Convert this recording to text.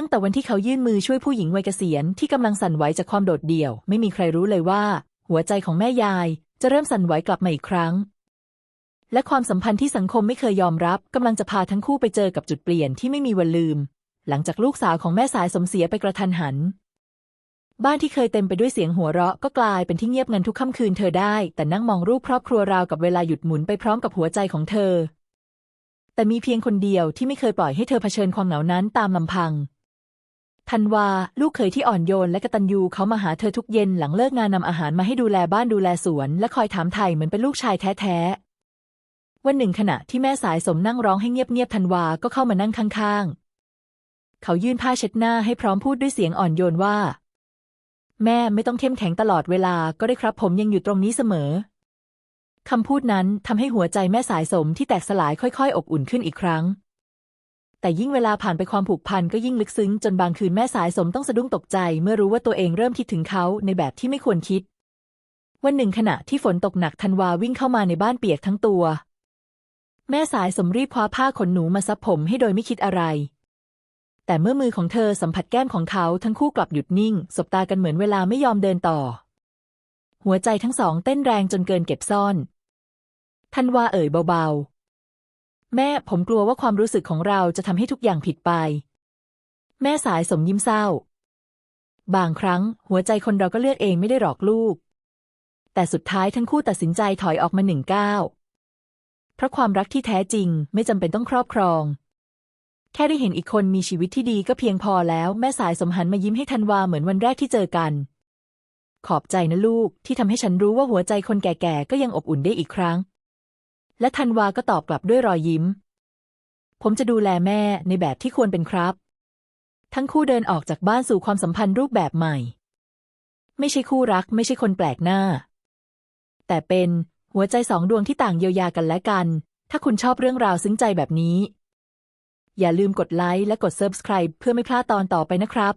ตั้งแต่วันที่เขายื่นมือช่วยผู้หญิงวัยเกษียณที่กำลังสั่นไหวจากความโดดเดี่ยว ไม่มีใครรู้เลยว่า หัวใจของแม่ยายจะเริ่มสั่นไหวกลับมาอีกครั้ง และความสัมพันธ์ที่สังคมไม่เคยยอมรับกำลังจะพาทั้งคู่ไปเจอกับจุดเปลี่ยนที่ไม่มีวันลืม หลังจากลูกสาวของแม่สายสมเสียไปกระทันหัน บ้านที่เคยเต็มไปด้วยเสียงหัวเราะก็กลายเป็นที่เงียบงันทุกค่ำคืนเธอได้ แต่นั่งมองรูปครอบครัวราวกับเวลาหยุดหมุนไปพร้อมกับหัวใจของเธอ แต่มีเพียงคนเดียวที่ไม่เคยปล่อยให้เธอเผชิญความเหงานั้นตามลำพัง ธันวา ลูกเขยที่อ่อนโยนและกตัญญูเขามาหาเธอทุกเย็นหลังเลิกงานนำอาหารมาให้ดูแลบ้านดูแลสวน และคอยถามไถ่เหมือนเป็นลูกชายแท้ๆ วันหนึ่งขณะที่แม่สายสมนั่งร้องให้เงียบๆธันวาก็เข้ามานั่งข้างๆ เขายื่นผ้าเช็ดหน้าให้พร้อมพูดด้วยเสียงอ่อนโยนว่า แม่ไม่ต้องเข้มแข็งตลอดเวลาก็ได้ครับผมยังอยู่ตรงนี้เสมอคำพูดนั้นทำให้หัวใจแม่สายสมที่แตกสลายค่อยๆ อบอุ่นขึ้นอีกครั้ง แต่ยิ่งเวลาผ่านไปความผูกพันก็ยิ่งลึกซึ้งจนบางคืนแม่สายสมต้องสะดุ้งตกใจ เมื่อรู้ว่าตัวเองเริ่มคิดถึงเขาในแบบที่ไม่ควรคิด วันหนึ่งขณะที่ฝนตกหนักธันวาวิ่งเข้ามาในบ้านเปียกทั้งตัว แม่สายสมรีบคว้าผ้าขนหนูมาซับผมให้โดยไม่คิดอะไร แต่เมื่อมือของเธอสัมผัสแก้มของเขาทั้งคู่กลับหยุดนิ่ง สบตากันเหมือนเวลาไม่ยอมเดินต่อ หัวใจทั้งสองเต้นแรงจนเกินเก็บซ่อนธันวาเอ่ยเบาๆ แม่ผมกลัวว่าความรู้สึกของเราจะทำให้ทุกอย่างผิดไป แม่สายสมยิ้มเศร้า บางครั้งหัวใจคนเราก็เลือกเองไม่ได้หรอกลูก แต่สุดท้ายทั้งคู่ตัดสินใจถอยออกมาหนึ่งก้าวเพราะความรักที่แท้จริงไม่จำเป็นต้องครอบครอง แค่ได้เห็นอีกคนมีชีวิตที่ดีก็เพียงพอแล้วแม่สายสมหันมายิ้มให้ธันวาเหมือนวันแรกที่เจอกัน ขอบใจนะลูกที่ทำให้ฉันรู้ว่าหัวใจคนแก่ๆก็ยังอบอุ่นได้อีกครั้ง และธันวาก็ตอบกลับด้วยรอยยิ้ม ผมจะดูแลแม่ในแบบที่ควรเป็นครับ ทั้งคู่เดินออกจากบ้านสู่ความสัมพันธ์รูปแบบใหม่ ไม่ใช่คู่รักไม่ใช่คนแปลกหน้า แต่เป็นหัวใจสองดวงที่ต่างเยียวยากันและกัน ถ้าคุณชอบเรื่องราวซึ้งใจแบบนี้ อย่าลืมกดไลค์และกด Subscribe เพื่อไม่พลาดตอนต่อไปนะครับ